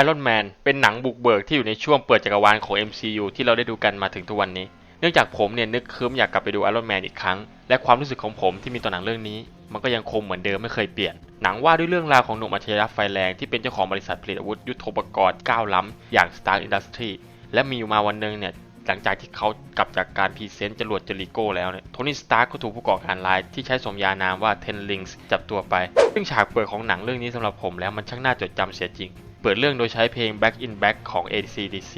Iron Man เป็นหนังบุกเบิกที่อยู่ในช่วงเปิดจักรวาลของ MCU ที่เราได้ดูกันมาถึงทุกวันนี้ เนื่องจากผมเนี่ยนึกคืมอยากกลับไปดู Iron Man อีกครั้ง และความรู้สึกของผมที่มีต่อหนังเรื่องนี้ มันก็ยังคงเหมือนเดิมไม่เคยเปลี่ยน หนังว่าด้วยเรื่องราวของหนุ่มอัจฉริยะไฟแรงที่เป็นเจ้าของบริษัทผลิตอาวุธยุทโธปกรณ์ก้าวล้ำอย่าง Star Industry และมีอยู่มาวันหนึ่งเนี่ยหลังจากที่เขากลับจากการพรีเซนต์จรวดเจริโก้แล้วเนี่ย โทนี่ สตาร์ก็ถูกผู้ก่อการร้ายที่ใช้สมญานามว่าเทนลิงส์จับตัวไป ซึ่งฉากเปิดของหนังเรื่องนี้สำหรับผมแล้วมันช่างน่าจดจำเสียจริง เปิดเรื่องโดยใช้เพลง Back in Back ของ ACDC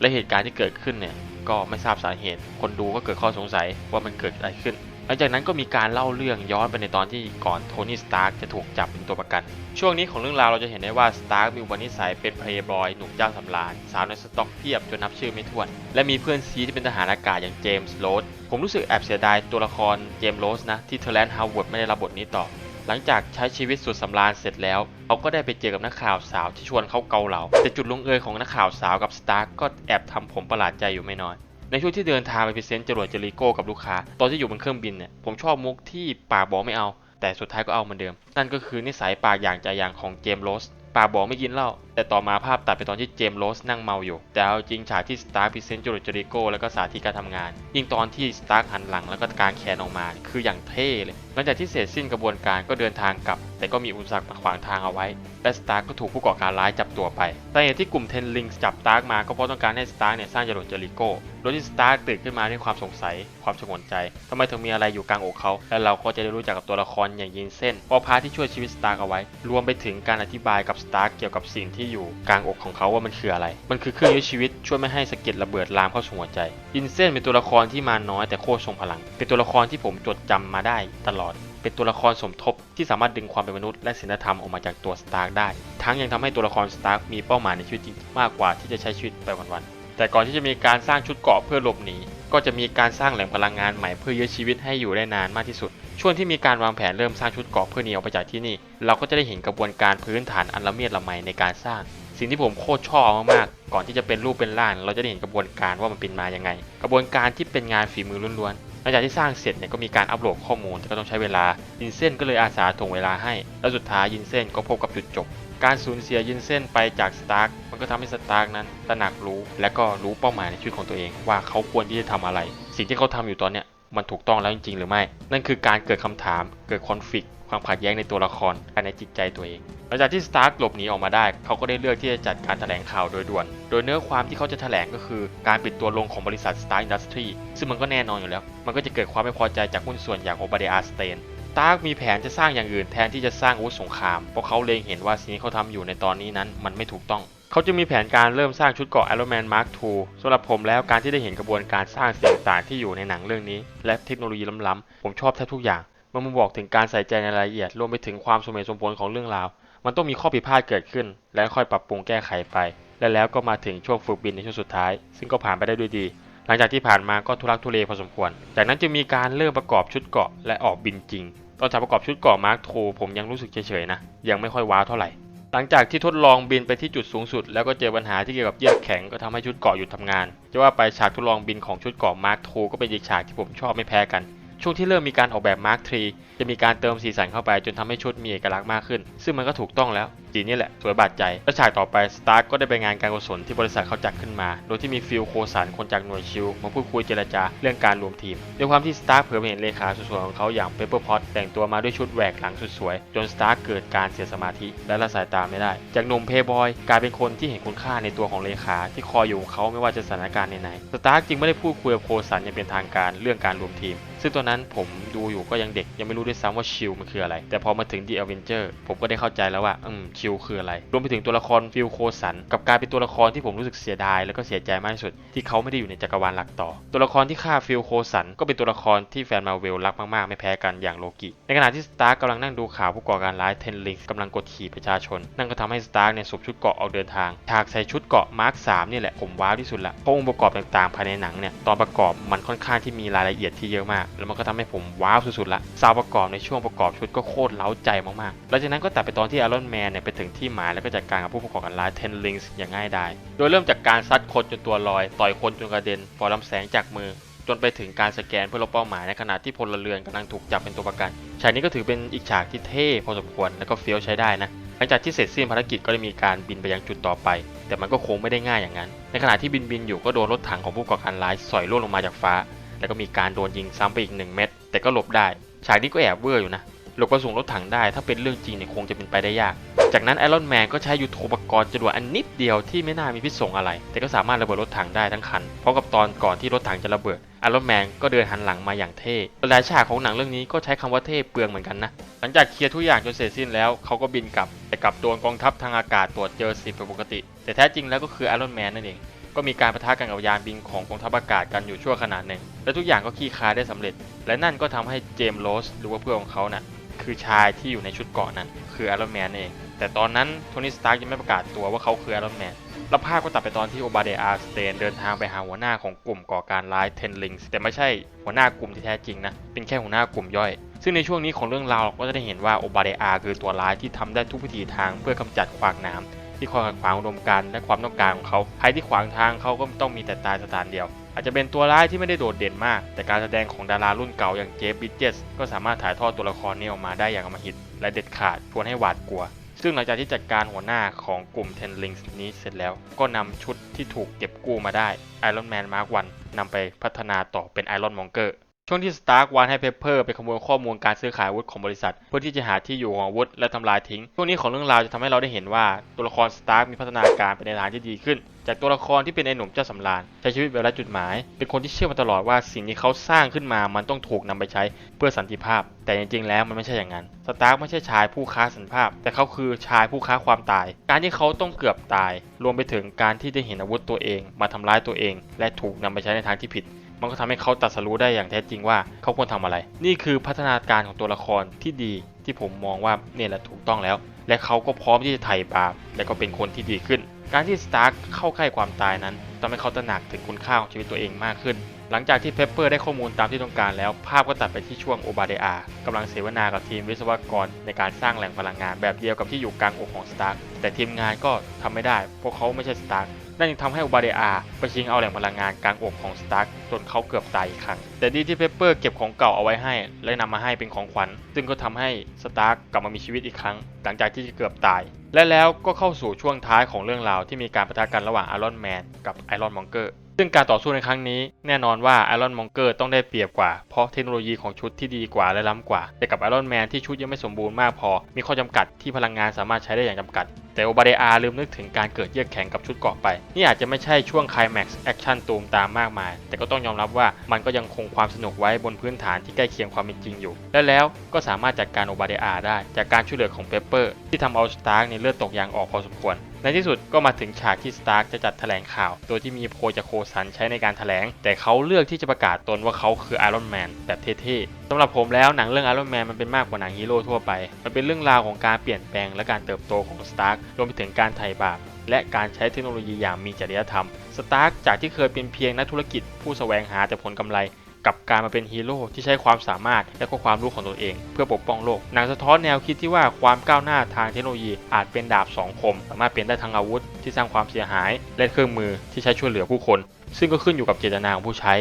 และเหตุการณ์ที่เกิดขึ้นเนี่ยก็ไม่ทราบสาเหตุ คนดูก็เกิดข้อสงสัยว่ามันเกิดอะไรขึ้น หลังจากนั้นก็มีการเล่าเรื่องย้อนไปในตอนที่ก่อนโทนี่สตาร์จะถูกจับเป็นตัวประกัน ช่วงนี้ของเรื่องราวเราจะเห็นได้ว่าสตาร์มีอุปนิสัยเป็นเพลย์บอยหนุ่มเจ้าสำราญสาวในสต็อกเพียบจนนับชื่อไม่ถ้วน และมีเพื่อนซีที่เป็นทหารอากาศอย่างเจมส์โรสผมรู้สึกแอบเสียดายตัวละครเจมส์โรสนะที่เทอร์แลนด์ฮาวเวิร์ดไม่ได้รับบทนี้ต่อ หลังจากใช้ชีวิตสุดสำราญเสร็จแล้วเขาก็ได้ไปเจอกับนักข่าวสาวที่ชวนเขาเกาเหลาแต่จุดลงเอยของนักข่าวสาวกับสตาร์ก็แอบทำผมประหลาดใจอยู่ไม่น้อยในช่วงที่เดินทางไปพิเศษจรวดเจริโก้กับลูกค้า ตอนที่อยู่บนเครื่องบินเนี่ยผมชอบมุกที่ปากบอกไม่เอา แต่สุดท้ายก็เอาเหมือนเดิม นั่นก็คือนิสัยปากอย่างใจอย่างของเจมส์โรสปากบอกไม่กินเหล้า แต่ต่อมาภาพตัดไปตอนที่เจมส์โรสนั่งเมาอยู่ แต่เอาจริงฉากที่สตาร์พรีเซนต์จรวดเจริโก้แล้วก็สาธิตการทำงาน ยิ่งตอนที่สตาร์หันหลังแล้วก็กางแขนออกมา คืออย่างเท่เลย หลังจากที่เสร็จสิ้นกระบวนการก็เดินทางกลับ แต่ก็มีอุปสรรคมาขวางทางเอาไว้ และสตาร์ก็ถูกผู้ก่อการร้ายจับตัวไปแต่เหตุที่กลุ่มเทนลิงจับสตาร์มาก็เพราะต้องการให้สตาร์เนี่ยสร้างจรวดเจริโก้โดยที่สตาร์ตื่นขึ้นมาด้วยความสงสัย ความชงนใจทำไมถึงมีอะไรอยู่กลางอกเขา และเราก็จะได้รู้จักกับตัวละครอย่างยินเส้นพอพาที่ช่วยชีวิตสตาร์เอาไว้ รวมไปถึงการอธิบายกับสตาร์เกี่ยวกับสิ่งที่อยู่กลางอกของเขาว่ามันคืออะไร มันคือเครื่องยึดชีวิตช่วยไม่ให้สะเก็ดระเบิดลามเข้าสู่หัวใจยินเส้นเป็นตัวละครที่มาน้อยแต่โคตรทรงพลัง เป็นตัวละครที่ผมจดจำมาได้ตลอด เป็นตัวละครสมทบที่สามารถดึงความเป็นมนุษย์และศีลธรรมออกมาจากตัวสตาร์กได้ ทั้งยังทำให้ตัวละครสตาร์กมีเป้าหมายในชีวิตจริงมากกว่าที่จะใช้ชีวิตไปวันๆ แต่ก่อนที่จะมีการสร้างชุดเกราะเพื่อหลบหนี ก็จะมีการสร้างแหล่งพลังงานใหม่เพื่อยื้อชีวิตให้อยู่ได้นานมากที่สุด ช่วงที่มีการวางแผนเริ่มสร้างชุดเกราะเพื่อหนีออกไปจากที่นี่ เราก็จะได้เห็นกระบวนการพื้นฐานอันละเมียดละไมในการสร้าง สิ่งที่ผมโคตรชอบมากๆก่อนที่จะเป็นรูปเป็นร่าง เราจะได้เห็นกระบวนการว่ามันเป็นมาอยังไง กระบวนการที่เป็นงานฝีมือล้วนๆหลังจากที่สร้างเสร็จเนี่ยก็มีการอัปโหลดข้อมูลแต่ก็ต้องใช้เวลายินเส้นก็เลยอาสาถ่วงเวลาให้ แล้วสุดท้ายยินเส้นก็พบกับจุดจบการสูญเสียยินเส้นไปจากสตาร์กมันก็ทำให้สตาร์กนั้นตระหนักรู้ และก็รู้เป้าหมายในชีวิตของตัวเอง ว่าเขาควรที่จะทำอะไร สิ่งที่เขาทำอยู่ตอนเนี้ย มันถูกต้องแล้วจริง ๆ หรือไม่ นั่นคือการเกิดคำถามเกิดคอนฟ lict ความขัดแย้งในตัวละครภายในจิตใจตัวเอง หลังจากที่สตาร์กหลบหนีออกมาได้ เขาก็ได้เลือกที่จะจัดการแถลงข่าวโดยด่วน โดยเนื้อความที่เขาจะแถลงก็คือการปิดตัวลงของบริษัทสตาร์อินดัสทรีซึ่งมันก็แน่นอนอยู่แล้ว มันก็จะเกิดความไม่พอใจจากหุ้นส่วนอย่างโอบาเดอาสเตน ตาร์กมีแผนจะสร้างอย่างอื่นแทนที่จะสร้างอาวุธสงคราม เพราะเขาเล็งเห็นว่าสิ่งที่เขาทำอยู่ในตอนนี้นั้นมันไม่ถูกต้อง เขาจะมีแผนการเริ่มสร้างชุดเกราะ Iron Man Mark II สำหรับผมแล้วการที่ได้เห็นกระบวนการสร้างสิ่งต่างที่อยู่ในหนังเรื่องนี้ และเทคโนโลยีล้ำๆผมชอบแทบทุกอย่างมันมาบอกถึงการใส่ใจในรายละเอียดรวมไปถึงความสมเหตุสมผลของเรื่องราว มันต้องมีข้อผิดพลาดเกิดขึ้น และค่อยปรับปรุงแก้ไขไป และแล้วก็มาถึงช่วงฝึกบินในช่วงสุดท้าย ซึ่งก็ผ่านไปได้ด้วยดี หลังจากที่ผ่านมาก็ทุรักทุเลพอสมควร จากนั้นจะมีการเริ่มประกอบชุดเกาะและออกบินจริง ตอนฉากประกอบชุดเกาะมาร์คโทผมยังรู้สึกเฉยๆนะ ยังไม่ค่อยว้าวเท่าไหร่ หลังจากที่ทดลองบินไปที่จุดสูงสุด แล้วก็เจอปัญหาที่เกี่ยวกับเยือกแข็งก็ทำให้ชุดเกาะหยุดทำงาน จะว่าไปฉากทดลองบินของชุดเกาะมาร์คโทก็เป็นอีกฉากที่ผมชอบไม่แพ้กันช่วงที่เริ่มมีการออกแบบมาร์คทรีจะมีการเติมสีสันเข้าไปจนทำให้ชุดมีเอกลักษณ์มากขึ้น ซึ่งมันก็ถูกต้องแล้วสีนี่แหละสวยบาดใจ และฉากต่อไปสตาร์ก็ได้ไปงานการกุศลที่บริษัทเขาจัดขึ้นมา โดยที่มีฟิลโคสันคนจากหน่วยชิลมาพูดคุยเจรจาเรื่องการรวมทีม ด้วยความที่สตาร์เผยไปเห็นเลขาสวยๆของเขาอย่างเปเปอร์พอตแต่งตัวมาด้วยชุดแหวกหลังสุดสวย จนสตาร์เกิดการเสียสมาธิและละสายตาไม่ได้ จากหนุ่มเพย์บอยกลายเป็นคนที่เห็นคุณค่าในตัวของเลขาที่คอยอยู่กับเขาไม่ว่าจะสถานการณ์ไหนๆสตาร์จึงไม่ได้พูดคุยกับโคสันอย่างเป็นทางการเรื่องการรวมทีมซึ่งตอนนั้นผมดูอยู่ก็ยังเด็กยังไม่รู้ด้วยซ้ำว่าชิลมันคืออะไร แต่พอมาถึง The Avenger ผมก็ได้เข้าใจแล้วว่าอืมชิลคืออะไร รวมไปถึงตัวละครฟิลโคสันกับการเป็นตัวละครที่ผมรู้สึกเสียดาย แล้วก็เสียใจมากที่สุดที่เขาไม่ได้อยู่ในจักรวาลหลักต่อ ตัวละครที่ฆ่าฟิลโคสันก็เป็นตัวละครที่แฟนมาเวลรักมากๆ ไม่แพ้กันอย่างโลกิในขณะที่สตาร์กำลังนั่งดูข่าวผู้ก่อการร้ายเทนลิงกำลังกดขี่ประชาชน นั่นก็ทำให้สตาร์กเนี่ยสวมชุดเกาะออกเดินทางฉากใส่ชุดเกาะมาร์ค3นี่แหละผมว้าวที่สุดละเพราะองค์ประกอบต่างๆ ภายในหนังเนี่ยตอนประกอบมันค่อนข้างที่มีรายละเอียดที่เยอะมาก แล้วมันก็ทำให้ผมว้าวสุดๆละซาวประกอบในช่วงประกอบชุดก็โคตรเล้าใจมากๆหลังจากนั้นก็ตัดไปตอนที่อารอนแมนเนี่ยไปถึงที่หมายแล้วก็จัดการกับผู้ประกอบการร้ายเทนลิงส์อย่างง่ายดาย โดยเริ่มจากการซัดคนจนตัวลอย ต่อยคนจนกระเด็นปล่อยลำแสงจากมือ จนไปถึงการสแกนเพื่อลบเป้าหมายในขณะที่พลเรือนกำลังถูกจับเป็นตัวประกัน ฉากนี้ก็ถือเป็นอีกฉากที่เท่พอสมควรแล้วก็เฟี้ยวใช้ได้นะหลังจากที่เสร็จสิ้นภารกิจก็ได้มีการบินไปยังจุดต่อไป แต่มันก็คงไม่ได้ง่ายอย่างนั้น ในขณะที่บินบินอยู่ก็โดนรถถังของผู้ก่อการร้ายสอยล่วงลงมาจากฟ้า แล้วก็มีการโดนยิงซ้ำไปอีกหนึ่งเม็ดแต่ก็หลบได้ ฉากนี้ก็แอบเวอร์อยู่นะ หลบกระสุนรถถังได้ ถ้าเป็นเรื่องจริงเนี่ยคงจะเป็นไปได้ยาก จากนั้นไอรอนแมนก็ใช้ยุทโธปกรณ์จรวดอันนิดเดียวที่ไม่น่ามีพิษสงอะไร แต่ก็สามารถระเบิดรถถังได้ทั้งคัน เพราะกับตอนก่อนที่รถถังจะระเบิดไอรอนแมนก็เดินหันหลังมาอย่างเท่หลายฉากของหนังเรื่องนี้ก็ใช้คำว่าเท่เปลืองเหมือนกันนะ หลังจากเคลียร์ทุกอย่างจนเสร็จสิ้นแล้วเขาก็บินกลับ แต่กลับโดนกองทัพทางอากาศตรวจเจอสิ่งผิดปกติ แต่แท้จริงแล้วก็คือไอรอนแมนนั่นเองก็มีการประทะกันกับยานบินของกองทัพอากาศกันอยู่ชั่วขณะหนึ่ง และทุกอย่างก็คลี่คลายได้สำเร็จ และนั่นก็ทำให้เจมส์โรสหรือว่าเพื่อนของเขาน่ะ คือชายที่อยู่ในชุดเกาะนั้น คือไอรอนแมนเอง แต่ตอนนั้นโทนี่สตาร์กยังไม่ประกาศตัวว่าเขาคือไอรอนแมนแล้วภาพก็ตัดไปตอนที่โอบาเดอาสเตนเดินทางไปหาหัวหน้าของกลุ่มก่อการร้ายเทนลิงส์แต่ไม่ใช่หัวหน้ากลุ่มที่แท้จริงนะ เป็นแค่หัวหน้ากลุ่มย่อย ซึ่งในช่วงนี้ของเรื่องราวเราก็จะได้เห็นว่าโอบาเดอาคือตัวร้ายที่ทำได้ทุกวิถีทางเพื่อกำจัดขวากน้ำที่คอยขัดขวางอุดมการณ์และความต้องการของเขา ใครที่ขวางทางเขาก็ต้องมีแต่ตายสถานเดียว อาจจะเป็นตัวร้ายที่ไม่ได้โดดเด่นมาก แต่การแสดงของดารารุ่นเก่าอย่างเจฟบิดเจสก็สามารถถ่ายทอดตัวละครนี้ออกมาได้อย่างอมหิต และเด็ดขาดชวนให้หวาดกลัว ซึ่งหลังจากที่จัดการหัวหน้าของกลุ่มเทนลิงส์นี้เสร็จแล้ว ก็นำชุดที่ถูกเก็บกู้มาได้ไอรอนแมนมาร์กวันนำไปพัฒนาต่อเป็นไอรอนมองเกอร์ ช่วงที่สตาร์กวานให้เพปเปอร์ไปขโมยข้อมูลการซื้อขายอาวุธของบริษัท เพื่อที่จะหาที่อยู่ของอาวุธและทำลายทิ้ง ช่วงนี้ของเรื่องราวจะทำให้เราได้เห็นว่าตัวละครสตาร์กมีพัฒนาการไปในทางที่ดีขึ้น จากตัวละครที่เป็นไอ้หนุ่มเจ้าสำราญใช้ชีวิตแบบไร้จุดหมาย เป็นคนที่เชื่อมาตลอดว่าสิ่งที่เขาสร้างขึ้นมามันต้องถูกนำไปใช้เพื่อสันติภาพ แต่จริงๆแล้วมันไม่ใช่อย่างนั้นสตาร์กไม่ใช่ชายผู้ค้าสันติภาพ แต่เขาคือชายผู้ค้าความตาย การที่เขาต้องเกือบตาย รวมไปถึงการที่ได้เห็นอาวุธตัวเอง มาทำร้ายตัวเอง และถูกนำไปใช้ในทางที่ผิด มันก็ทำให้เขาตัดสรู้ได้อย่างแท้จริงว่าเขาควรทำอะไร นี่คือพัฒนาการของตัวละครที่ดีที่ผมมองว่าเนี่ยแหละถูกต้องแล้ว และเขาก็พร้อมที่จะไถ่บาปและก็เป็นคนที่ดีขึ้น การที่สตาร์คเข้าใกล้ความตายนั้นทำให้เขาตระหนักถึงคุณค่าของชีวิตตัวเองมากขึ้น หลังจากที่เพปเปอร์ได้ข้อมูลตามที่ต้องการแล้ว ภาพก็ตัดไปที่ช่วงโอบาเดอากำลังเสวนากับทีมวิศวกรในการสร้างแหล่งพลังงานแบบเดียวกับที่อยู่กลางอกของสตาร์คแต่ทีมงานก็ทำไม่ได้เพราะเขาไม่ใช่สตาร์คนั่นจึงทำให้อุบาเดอาไปชิงเอาแหล่งพลังงานกลางอกของสตาร์กจนเขาเกือบตายอีกครั้ง แต่ดีที่เปเปอร์เก็บของเก่าเอาไว้ให้ และนำมาให้เป็นของขวัญ ซึ่งก็ทำให้สตาร์กกลับมามีชีวิตอีกครั้ง หลังจากที่เกือบตาย และแล้วก็เข้าสู่ช่วงท้ายของเรื่องราวที่มีการปะทะกันระหว่างไอรอนแมนกับไอรอนมองเกอร์ซึ่งการต่อสู้ในครั้งนี้แน่นอนว่าไอรอนมองเกอร์ต้องได้เปรียบกว่า เพราะเทคโนโลยีของชุดที่ดีกว่าและล้ำกว่า แต่กับไอรอนแมนที่ชุดยังไม่สมบูรณ์มากพอ มีข้อจำกัดที่พลังงานสามารถใช้ได้อย่างจำกัด แต่โอบาเดอาลืมนึกถึงการเกิดเยือกแข็งกับชุดเกาะไป นี่อาจจะไม่ใช่ช่วงคลแม็กซ์แอคชั่นตูมตามมากมาย แต่ก็ต้ององยอมรับว่ามันก็ยังคงความสนุกไว้บนพื้นฐานที่ใกล้เคียงความเป็นจริงอยู่ และแล้วก็สามารถจัดการโอบาเดอาได้ จากการช่วยเหลือของเปปเปอร์ ที่ทำเอาสตาร์กในเลือดตกยางออกพอสมควร ในที่สุดก็มาถึงฉากที่สตาร์กจะจัดแถลงข่าว โดยที่มีโพจากโคสันใช้ในการแถลง แต่เขาเลือกที่จะประกาศตนว่าเขาคือไอรอนแมนแบบเท่ๆสำหรับผมแล้วหนังเรื่องไอรอนแมนมันเป็นมากกว่าหนังฮีโร่ทั่วไป มันเป็นเรื่องราวของการเปลี่ยนแปลงและการเติบโตของสตาร์กรวมไปถึงการไถ่บาป และการใช้เทคโนโลยีอย่างมีจริยธรรม สตาร์กจากที่เคยเป็นเพียงนักธุรกิจผู้แสวงหาแต่ผลกำไร กับการมาเป็นฮีโร่ที่ใช้ความสามารถและก็ความรู้ของตนเอง เพื่อปกป้องโลกหนังสะท้อนแนวคิดที่ว่าความก้าวหน้าทางเทคโนโลยีอาจเป็นดาบสองคม สามารถเป็นได้ทั้งอาวุธ ที่สร้างความเสียหาย และเครื่องมือที่ใช้ช่วยเหลือผู้คน ซึ่งก็ขึ้นอยู่กับเจตนาของผู้ใช้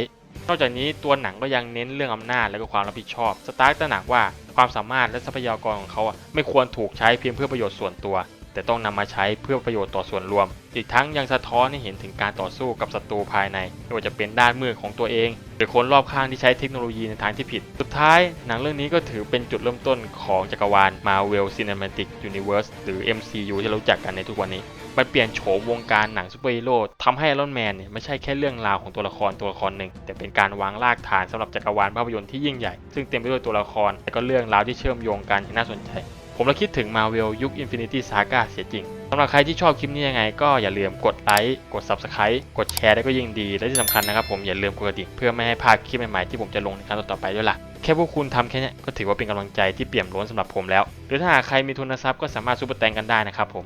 นอกจากนี้ตัวหนังก็ยังเน้นเรื่องอำนาจและก็ความรับผิดชอบ สตาร์กตระหนักว่าความสามารถและทรัพยากรของเขาไม่ควรถูกใช้เพียงเพื่อประโยชน์ส่วนตัว แต่ต้องนำมาใช้เพื่อประโยชน์ต่อส่วนรวม อีกทั้งยังสะท้อนให้เห็นถึงการต่อสู้กับศัตรูภายในไม่ว่าจะเป็นด้านมืดของตัวเอง หรือคนรอบข้างที่ใช้เทคโนโลยีในทางที่ผิด สุดท้ายหนังเรื่องนี้ก็ถือเป็นจุดเริ่มต้นของจักรวาล Marvel Cinematic Universe หรือ MCU ที่เรารู้จักกันในทุกวันนี้ มันเปลี่ยนโฉมวงการหนังซูเปอร์ฮีโร่ทำให้ไอรอนแมนเนี่ยไม่ใช่แค่เรื่องราวของตัวละครตัวละครหนึ่ง แต่เป็นการวางรากฐานสำหรับจักรวาลภาพยนตร์ที่ยิ่งใหญ่ ซึ่งเต็มไปด้วยตัวละคร และก็เรื่องราวที่เชื่อมโยงกันที่น่าสนใจ ผมละคิดถึงมาเวลยุค Infinity Saga เสียจริงสำหรับใครที่ชอบคลิปนี้ยังไง ก็อย่าลืมกดไลค์กด Subscribe กดแชร์ได้ก็ยิ่งดี และที่สำคัญนะครับผมอย่าลืมกดกระดิ่งเพื่อไม่ให้พลาดคลิปใหม่ๆที่ผมจะลงในครั้งต่อๆไปด้วยล่ะแค่พวกคุณทำแค่นี้ก็ถือว่าเป็นกำลังใจที่เปี่ยมล้นสำหรับผมแล้ว หรือถ้าหากใครมีทุนทรัพย์ก็สามารถซูเปอร์แตงกันได้นะครับผม